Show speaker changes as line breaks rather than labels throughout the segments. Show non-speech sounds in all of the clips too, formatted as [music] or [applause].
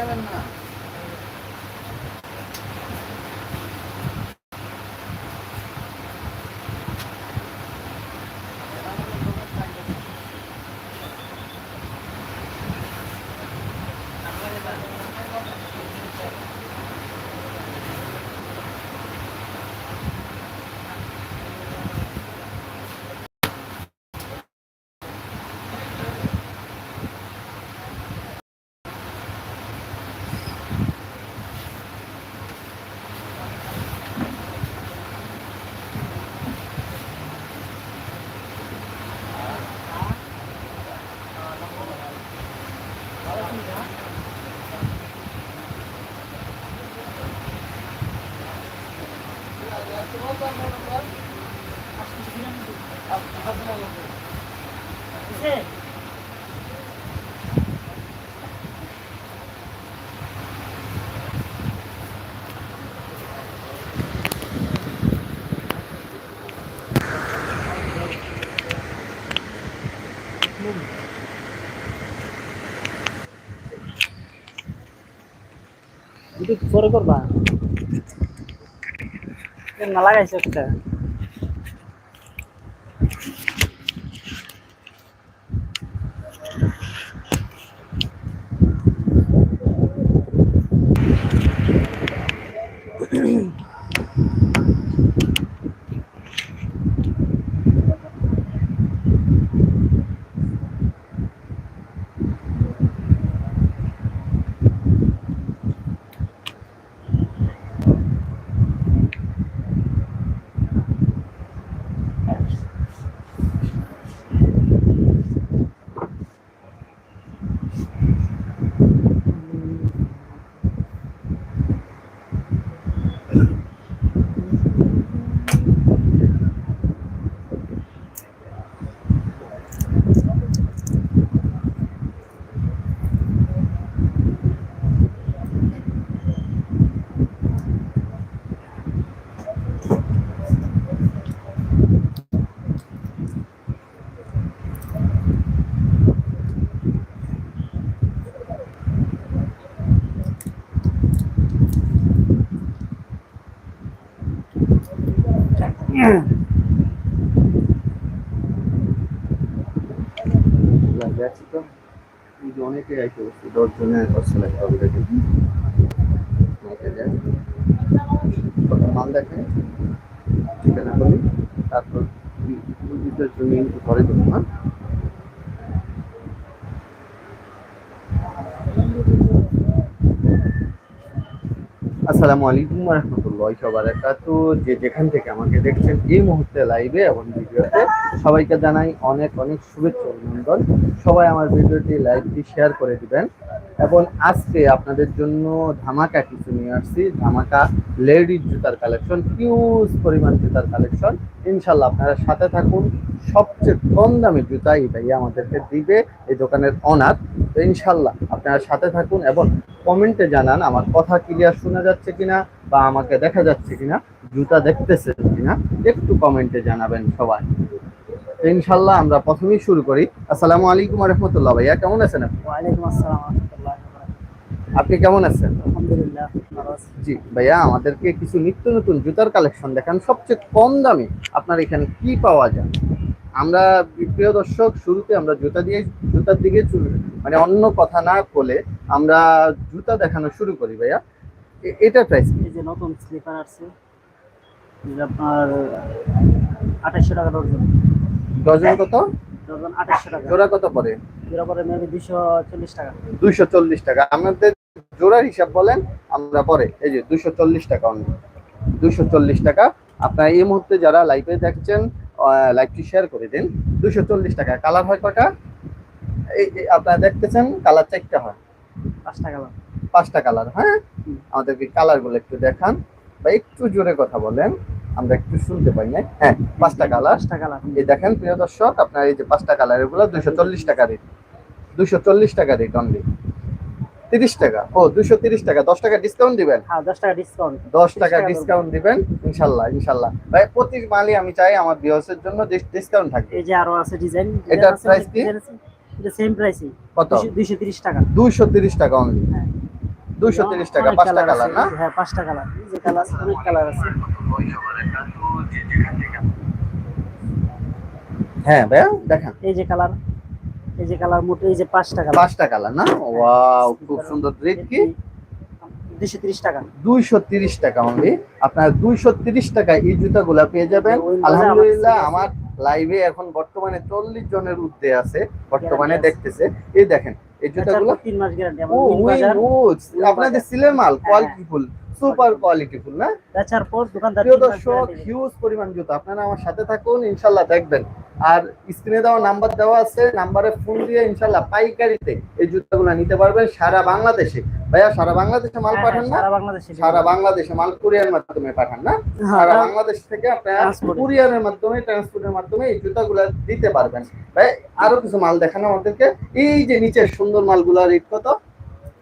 লাগাবেন না 셋. 음.
একটু পরে করবা? না লাগাইছে একটা। Thank [laughs] you.
গেছি তো এই যে অনেকে আইতে বসছে মাল দেখে ঠিকানা করি তারপর ঘরে দেবো হ্যাঁ আসসালামু আলাইকুম রহমতুল্লাহ সবারাকাত যে যেখান থেকে আমাকে দেখছেন, এই মুহূর্তে লাইভে এবং ভিডিওতে সবাইকে জানাই অনেক অনেক শুভেচ্ছা অভিনন্দন। সবাই আমার ভিডিওটি লাইভটি শেয়ার করে দিবেন। এবং আজকে আপনাদের জন্য ধামাকা কিছু নিয়ে আসছি। ধামাকা লেডিস জুতার কালেকশন হিউজ পরিমাণ জুতার কালেকশন ইনশাল্লাহ আপনারা সাথে থাকুন। সবচেয়ে কম দামে জুতা এই ভাইয়া আমাদেরকে দিবে এই দোকানের অনার তো ইনশাল্লাহ আপনারা সাথে থাকুন এবং কমেন্টে জানান আমার কথা ক্লিয়ার শোনা যাচ্ছে কিনা বা আমাকে দেখা যাচ্ছে কিনা জুতা দেখতেছেন কিনা একটু কমেন্টে জানাবেন সবাই। ইনশাল্লাহ আমরা প্রথমেই শুরু করি। আসসালামু আলাইকুম রহমতুল্লাহ ভাইয়া কেমন আছেন আপনি?
ওয়ালাইকুম আসসালাম
আপনি কেমন আছেন?
আলহামদুলিল্লাহ
জি ভাইয়া আমাদেরকে কিছু নিত্য নতুন জুতার কালেকশন দেখান। সবচেয়ে কম দামে আপনার এখানে কি পাওয়া যায়? আমরা প্রিয় দর্শক শুরুতে আমরা জুতা দিয়ে জুতার দিকে মানে অন্য কথা না বলে আমরা জুতা দেখানো শুরু করি ভাইয়া। এটা প্রাইস
এই যে নতুন স্লিপার আসছে। এটা আপনার আঠাশশো টাকা ডজন।
ডজন কত?
ডজন আঠাশশো টাকা।
জোড়া কত পড়ে?
জোড়া পরে মেবি দুশো চল্লিশ টাকা।
দুইশো চল্লিশ টাকা। আমাদের জোড়ার হিসাব বলেন আমরা পরে এই যে দুইশো চল্লিশ টাকা অনলি। দুইশো চল্লিশ টাকা। আপনারা এই মুহূর্তে যারা লাইভে দেখছেন লাইভটি শেয়ার করে দিন? দুশো চল্লিশ টাকা। কালার হয় কটা এই আপনারা দেখতেছেন কালার চারটা হয়।
পাঁচটা কালার
পাঁচটা কালার হ্যাঁ? আমাদেরকে কালারগুলো একটু দেখান। বা একটু জোরে কথা বলেন। আমরা একটু শুনতে পাই না হ্যাঁ পাঁচটা কালার
পাঁচ টাকা লাভ
এই দেখেন প্রিয় দর্শক আপনার এই যে পাঁচটা কালার এগুলো দুইশো চল্লিশ টাকা রেট দুইশো চল্লিশ টাকা রেট অনলি তিরিশ টাকা। ও দুইশো তিরিশ টাকা। দশ টাকা ডিসকাউন্ট দিবেন?
হ্যাঁ দশ টাকা ডিসকাউন্ট
দশ টাকা
টাকা
ডিসকাউন্ট দিবেন? ইনশাল্লাহ ইনশাল্লাহ। ভাই প্রতি মালই আমি চাই আমার ভিউয়ার্সের জন্য ডিসকাউন্ট থাকবে।
এই যে আরও আছে ডিজাইন
এটার price কি?
এটা সেম প্রাইসই
কত?
দুইশো তিরিশ টাকা।
দুইশো তিরিশ টাকা অনলি
হ্যাঁ।
দুইশো তিরিশ টাকা
অনেক
পাঁচটা কালার না?
হ্যাঁ পাঁচটা কালার যে কালার অনেক কালার আছে।
হ্যাঁ ভাইয়া দেখেন।
এই যে কালার এই যে কালার মোট এই যে পাঁচটা কালার।
পাঁচটা কালার না? ওয়াও খুব সুন্দর রেট কি?
দুশো তিরিশ টাকা।
দুইশো তিরিশ টাকা অনলি আপনার দুইশো তিরিশ টাকা এই জুতাগুলা পেয়ে যাবেন। আলহামদুলিল্লাহ
আমার
লাইভে এখন বর্তমানে চল্লিশ জনের উদ্দে আছে বর্তমানে দেখতেছে। এই দেখেন এই জুতাগুলো
তিন মাস গ্যারান্টি
নোজ আপনাদের সিলের মাল
হ্যাঁ।
কোয়ালিটিফুল সুপার কোয়ালিটিফুল না?
বেচার পর দোকানদার
প্রিয় দর্শক হিউজ পরিমাণ জুতো। আপনারা আমার সাথে থাকুন ইনশাল্লাহ দেখবেন। আর স্ক্রিনে দেওয়া নাম্বার দেওয়া আছে নাম্বারে ফোন দিয়ে ইনশাল্লাহ পাইকারিতে এই জুতাগুলো নিতে পারবেন সারা বাংলাদেশে। ভাইয়া সারা বাংলাদেশে মাল
হ্যাঁ,
পাঠান না?
সারা বাংলাদেশে
সারা বাংলাদেশে মাল কুরিয়ার মাধ্যমে পাঠান না?
হ্যাঁ,
সারা
হ্যাঁ।
বাংলাদেশ থেকে আপনারা কুরিয়ারের মাধ্যমে ট্রান্সপোর্টের মাধ্যমে এই জুতাগুলো দিতে পারবেন। ভাই আরও কিছু মাল দেখানো আমাদেরকে। এই যে নিচের সুন্দর মালগুলা রেট কত?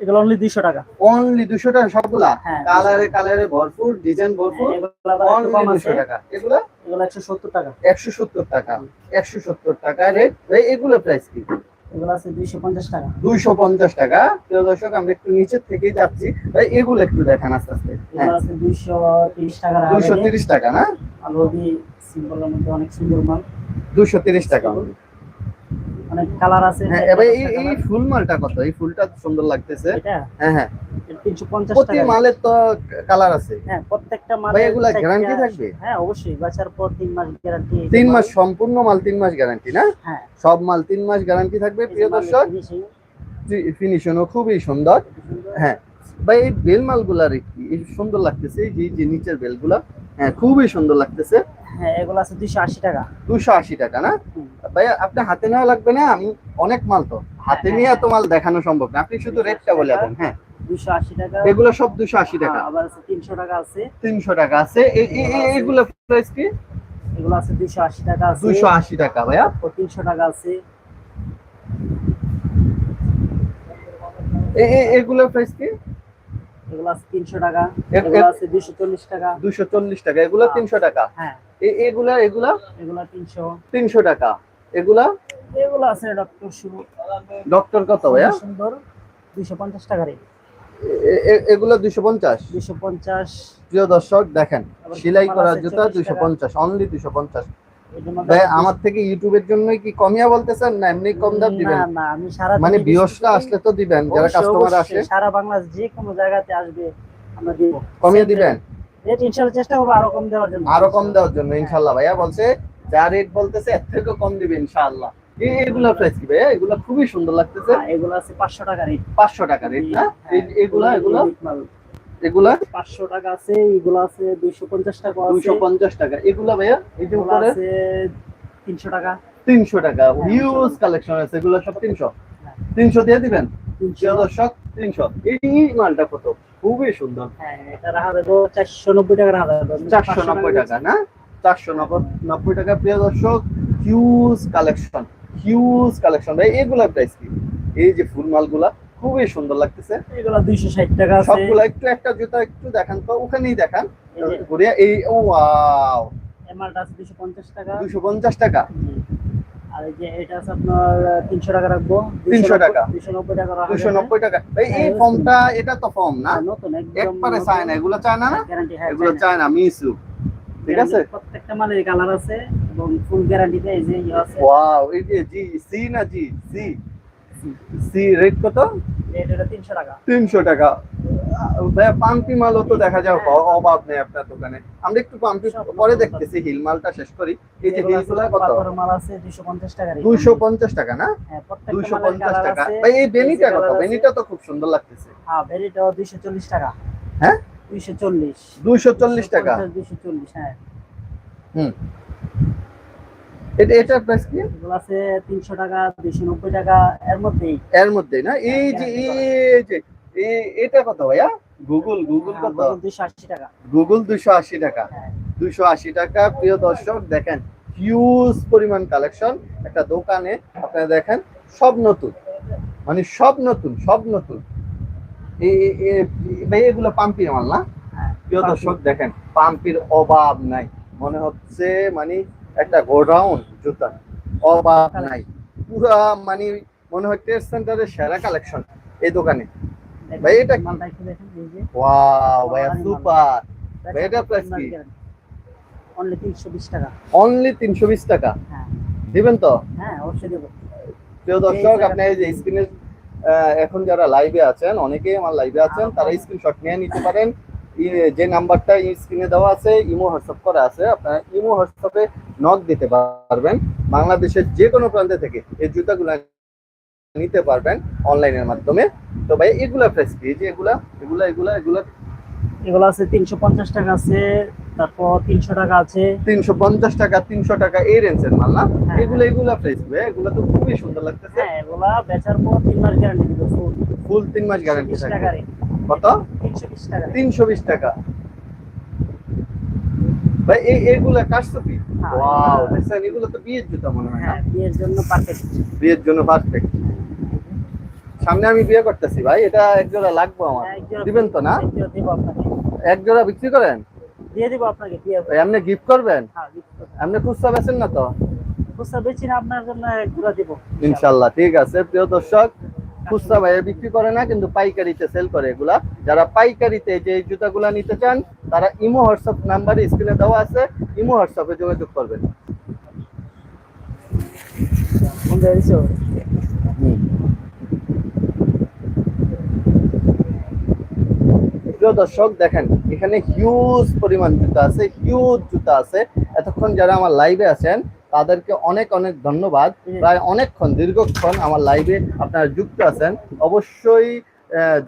এগুলো অনলি দুইশো টাকা।
অনলি দুশো টাকা সবগুলা?
হ্যাঁ।
কালারে কালারে ভরপুর ডিজাইন ভরপুর অনলি
আছে।
দুশো টাকা। এগুলা?
এগুলো একশো সত্তর টাকা।
একশো সত্তর টাকা। একশো সত্তর টাকা রেট ভাই এগুলো প্রাইস কি?
এগুলো আছে দুইশো পঞ্চাশ টাকা।
দুইশো পঞ্চাশ টাকা। প্রিয় দর্শক আমরা একটু নিচের থেকেই যাচ্ছি। ভাই এগুলো একটু দেখান আস্তে আস্তে।
এগুলো
হ্যাঁ।
আছে দুইশো তিরিশ টাকা
দুইশো তিরিশ টাকা না?
আলোবি সিম্বলের মধ্যে অনেক সুন্দর মাল।
দুইশো তিরিশ টাকা।
অনেক কালার আছে
হ্যাঁ এবার এই এই ফুল মালটা কত? এই ফুলটা সুন্দর লাগতেছে। হ্যাঁ হ্যাঁ।
তিনশো পঞ্চাশ
প্রতি মালের তো কালার আছে।
হ্যাঁ প্রত্যেকটা মাল
ভাই, এগুলা guarantee থাকবে?
হ্যাঁ অবশ্যই। পর মাস গ্যারান্টি
তিন মাস সম্পূর্ণ মাল তিন মাস গ্যারান্টি না?
হ্যাঁ।
সব মাল তিন মাস গ্যারান্টি থাকবে
এই যে
প্রিয় দর্শক। ফিনিশনও খুবই সুন্দর। হ্যাঁ। ভাই এই বেল মালগুলা রে কি সুন্দর লাগতেছে এই যে- যে নিচের বেলগুলা। হ্যাঁ খুবই সুন্দর লাগতেছে।
হ্যাঁ এগুলো আছে দুইশো আশি টাকা।
দুশো আশি টাকা না। ভাই আপনি হাতে নেওয়া লাগবে না আমি অনেক মাল তো। হাতে
হ্যাঁ,
নিয়ে
হ্যাঁ,
এত মাল দেখানো সম্ভব না। আপনি শুধু রেটটা বলে দেন হ্যাঁ।
দুইশো আশি টাকা।
এগুলো সব দুশো আশি টাকা।
হ্যাঁ, আবার আছে তিনশো টাকা আছে।
তিনশো টাকা আছে। এগুলো প্রাইস কি?
এগুলো আছে দুইশো আশি টাকা আছে।
দুশো আশি টাকা ভাইয়া।
তিনশো টাকা আছে।
এ- এ- এগুলো প্রাইস কি?
এগুলো আছে তিনশো টাকা
এ-
এগুলো আছে দুইশো চল্লিশ টাকা।
দুশো চল্লিশ টাকা এগুলো
হ্যাঁ।
টাকা।
হ্যাঁ।
এগুলা এগুলা?
এগুলো
টাকা। এগুলা?
এগুলো আছে ডক্টর শুরু
ডক্টর কত ভাইয়া?
সুন্দর দুইশো পঞ্চাশ টাকা রে
এগুলো প্রিয় দর্শক দেখেন সেলাই করা জুতা
40
দুশো পঞ্চাশ অনলি দুশো পঞ্চাশ।
এটার মধ্যে
ভাই আমার থেকে ইউটিউবের জন্য কি কমিয়া বলতেছেন? না এমনি কম দাম দিবেন?
না না আমি সারা
মানে বিয়সরা আসলে তো দিবেন যারা কাস্টমার আসে।
সারা বাংলাদেশ যে কোনো জায়গাতে আসবে আমরা দিব
কমিয়ে দিবেন?
রেট ইনশাআল্লাহ চেষ্টা করব আরও কম দেওয়ার জন্য।
আরও কম দেওয়ার জন্য ইনশাল্লাহ। ভাইয়া বলছে যা রেট বলতেছে এর থেকে কম দিবে ইনশাআল্লাহ। এগুলা প্রাইস কি ভাইয়া? এগুলা খুবই সুন্দর লাগতেছে।
হ্যাঁ, এগুলো আছে পাঁচশো টাকা রেট
পাঁচশো টাকা রেট না? এগুলা এগুলা এগুলা?
পাঁচশো টাকা আছে এগুলো আছে দুইশো পঞ্চাশ টাকা আছে।
দুশো পঞ্চাশ টাকা। এগুলা ভাইয়া এই যে উপরে?
আছে তিনশো টাকা।
তিনশো টাকা।
হ্যাঁ,
হিউজ কালেকশন আছে এগুলো সব তিনশো। তিনশো। দিয়ে দিবেন? দর্শক তিনশো। এই মালটা কত? খুবই সুন্দর।
হ্যাঁ এটা রাখা দেবো চারশো নব্বই টাকা রাখা দেবো।
চারশো নব্বই টাকা। না? চারশো নব্বই টাকা প্রিয় দর্শক হিউজ কালেকশন হিউজ কালেকশন ভাই এগুলা প্রাইস কি? এই যে ফুল মালগুলা খুবই সুন্দর লাগতেছে।
এগুলো দুইশো ষাট টাকা আছে।
সবগুলা একটু একটা জুতা একটু দেখান তো ওখানেই দেখান।
এই
এই ও ওয়াও।
এমআরটা আছে দুইশো পঞ্চাশ টাকা।
দুশো পঞ্চাশ টাকা।
আর এই যে এটা আছে আপনার তিনশো টাকা রাখব।
300 টাকা।
দুইশো নব্বই টাকা রাখা
দুশো
যাবে।
নব্বই টাকা। ভাই এই
হ্যাঁ,
ফর্মটা এটা তো ফর্ম না?
হ্যাঁ, নতুন একদম
একবারে চায় না এগুলো চায় না? না
হ্যাঁ
এগুলো
চায় না।
মিসু। ঠিক আছে?
প্রত্যেকটা মালের কালার আছে এবং ফুল গ্যারান্টিতে এই যে ইয়ে আছে।
ওয়াও এই যে জি সি না জি? সি। সি রেট কত?
তিনশো টাকা।
তিনশো টাকা। ভাইয়া পাম্পি মালও তো দেখা যায় অভাব নেই আপনার দোকানে। আমরা একটু পাম্পি পরে দেখতেছি হিল মালটা শেষ করি। এই যে কত?
দুইশো পঞ্চাশ টাকা
না?
হ্যাঁ,
দুইশো পঞ্চাশ টাকা। ভাই এই বেনিটা কত? বেনিটা তো খুব সুন্দর লাগতেছে।
হ্যাঁ দুইশো চল্লিশ টাকা।
হ্যাঁ?
দুইশো চল্লিশ।
দুইশো চল্লিশ টাকা।
দুইশো চল্লিশ হ্যাঁ।
হুম। এটা এটার প্রাইস কি?
এগুলো আছে তিনশো টাকা দুইশো নব্বই টাকা এর মধ্যেই।
এর মধ্যে না? এই যে এই যে এটা কত ভাইয়া? গুগল গুগল কত?
দুইশো আশি টাকা।
গুগল দুশো আশি টাকা।
হ্যাঁ।
দুশো আশি টাকা প্রিয় দর্শক দেখেন হিউজ পরিমাণ কালেকশন একটা দোকানে আপনারা দেখেন সব নতুন। মানে সব নতুন সব নতুন। এই ভাই এগুলো পাম্পির মাল না?
হ্যাঁ,
প্রিয় দর্শক দেখেন পাম্পির অভাব নাই। মনে হচ্ছে মানে একটা গোডাউন জুতা। অভাব নাই। পুরা মানে মনে হয় ট্রেড সেন্টারের সেরা কালেকশন এই দোকানে। ভাই, এটা ওয়াও ভাইয়া সুপার। ভাই, এটা price কি?
অনলি তিনশো বিশ টাকা।
অনলি তিনশো বিশ টাকা?
হ্যাঁ।
দিবেন তো?
হ্যাঁ অবশ্যই দেবো।
প্রিয় দর্শক আপনি এই যে স্ক্রিনে এখন যারা লাইভে আছেন অনেকেই আমার লাইভে আছেন তারা স্ক্রিনশট নিয়ে নিতে পারেন। যে নাম্বারটা স্ক্রিনে দেওয়া আছে ইমো হোয়াটসঅ্যাপ করা আছে আপনারা ইমো হোয়াটসঅ্যাপে নক দিতে পারবেন। বাংলাদেশের যে কোনো প্রান্তে থেকে এই জুতাগুলো নিতে পারবেন অনলাইনের মাধ্যমে। তো ভাই এগুলা প্রাইস কি? এই যে এগুলা এগুলা এগুলা এগুলা?
এগুলো আছে তিনশো পঞ্চাশ টাকা আছে তারপর তিনশো টাকা আছে।
তিনশো পঞ্চাশ টাকা তিনশো টাকা এই রেঞ্জের মাল না। এগুলো এগুলা প্রাইস এগুলা তো খুবই সুন্দর লাগতেছে।
হ্যাঁ এগুলা বেচার পর তিন মাস গ্যারান্টি দিব ফুল
ফুল তিন মাস গ্যারান্টি থাকে কত?
তিনশো বিশ টাকা।
ভাই এই এগুলা
হ্যাঁ,
ওয়াও দেখছেন এগুলো তো বিয়ের জুতা মনে হয়
হ্যাঁ বিয়ের জন্য পারফেক্ট
বিয়ের জন্য পারফেক্ট সামনে আমি বিয়ে করতেছি ভাই এটা এক জোড়া লাগবে আমার। দিবেন তো না? এক জোড়া বিক্রি করেন?
দিয়ে দিব আপনাকে
আপনি গিফট করবেন?
হ্যাঁ
আপনি খুচরা বেছেন না তো?
খুচরা বেচি না আপনার জন্য এক জোড়া দিব।
ইনশাল্লাহ ঠিক আছে প্রিয় দর্শক। খুচরা ভাইয়া বিক্রি করে না কিন্তু পাইকারিতে সেল করে এগুলা। যারা পাইকারিতে যে জুতাগুলা নিতে চান তারা ইমো হোয়াটসঅ্যাপ নাম্বারে স্ক্রিনে দেওয়া আছে ইমো হোয়াটসঅ্যাপে যোগাযোগ করবেন? প্রিয় দর্শক দেখেন এখানে হিউজ পরিমাণ জুতা আছে হিউজ জুতা আছে। এতক্ষণ যারা আমার লাইভে আছেন তাদেরকে অনেক অনেক ধন্যবাদ। প্রায় অনেকক্ষণ দীর্ঘক্ষণ আমার লাইভে আপনারা যুক্ত আছেন। অবশ্যই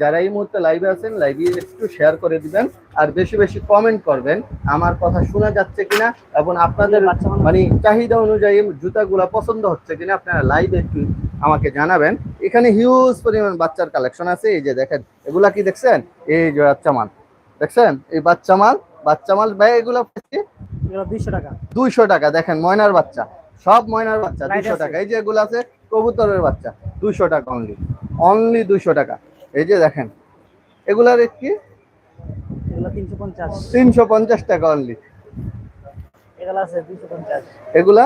যারা এই মুহূর্তে লাইভে আছেন লাইভে একটু শেয়ার করে দিবেন আর বেশি বেশি কমেন্ট করবেন আমার কথা শোনা যাচ্ছে কিনা এবং আপনাদের মানে চাহিদা অনুযায়ী জুতাগুলা পছন্দ হচ্ছে কিনা আপনারা লাইভে একটু আমাকে জানাবেন। এখানে হিউজ পরিমাণ বাচ্চার কালেকশন আছে। এই যে দেখেন এগুলা কি দেখছেন? এই যে বাচ্চা মাল। দেখছেন? এই বাচ্চা মাল বাচ্চা মাল ভাই এগুলো
দুইশো টাকা।
দুইশো টাকা দেখেন ময়নার বাচ্চা। সব ময়নার বাচ্চা দুইশো। টাকা। এই যে এগুলো আছে কবুতরের বাচ্চা দুইশো টাকা অনলি অনলি দুইশো টাকা। এই যে দেখেন এগুলা রেট কি?
তিনশো পঞ্চাশ।
টাকা অনলি
এগুলো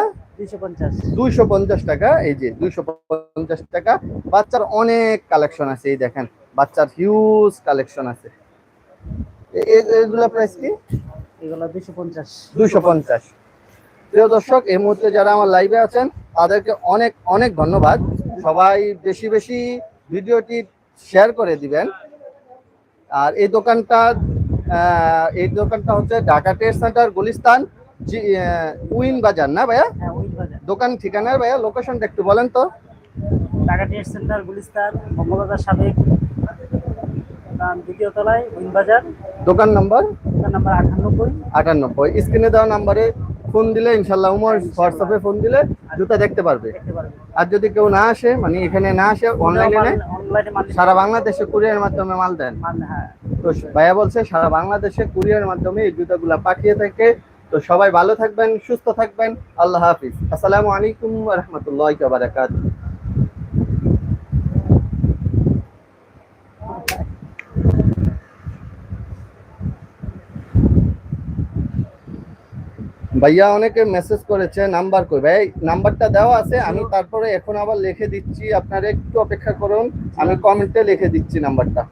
দুইশো পঞ্চাশ।
টাকা এই যে দুইশো পঞ্চাশ টাকা। বাচ্চার অনেক কালেকশন আছে এই দেখেন। বাচ্চার হিউজ কালেকশন আছে। এগুলা প্রাইস কি?
এগুলো দুইশো পঞ্চাশ।
দুইশো পঞ্চাশ। প্রিয় দর্শক এই মুহূর্তে যারা আমার লাইভে আছেন তাদেরকে অনেক অনেক ধন্যবাদ। সবাই বেশি বেশি ভিডিওটি শেয়ার করে দিবেন। আর এই দোকানটা এই দোকানটা হচ্ছে ঢাকা ট্রেড সেন্টার গুলিস্তান উইন বাজার না ভাইয়া?
হ্যাঁ উইন বাজার।
দোকান ঠিকানার ভাইয়া লোকেশনটা একটু বলেন তো।
টাকা ট্রেড সেন্টার গুলিস্তান বঙ্গবাজার সাবেক দ্বিতীয় তলায় উইন বাজার।
দোকান নাম্বার?
আটানব্বই।
স্ক্রিনে দেওয়া নাম্বারে ফোন দিলে ইনশাল্লাহ উমর হোয়াটসঅ্যাপে ফোন দিলে জুতা দেখতে পারবে। আর যদি কেউ না আসে মানে এখানে না আসে অনলাইনে সারা বাংলাদেশে কুরিয়ার মাধ্যমে মাল দেন।
হ্যাঁ।
তো ভাইয়া বলছে সারা বাংলাদেশে কুরিয়ার মাধ্যমে এই জুতাগুলা পাঠিয়ে থাকে। তো সবাই ভালো থাকবেন সুস্থ থাকবেন। আল্লাহ হাফিজ। আসসালামু আলাইকুম রহমতুল্লাহ বারাকাত ভাইয়া অনেকে মেসেজ করেছে নাম্বার কই ভাই নাম্বারটা দেওয়া আছে, আমি তারপরে এখন আবার লিখে দিচ্ছি, আপনারা একটু অপেক্ষা করুন, আমি কমেন্টে লিখে দিচ্ছি নাম্বারটা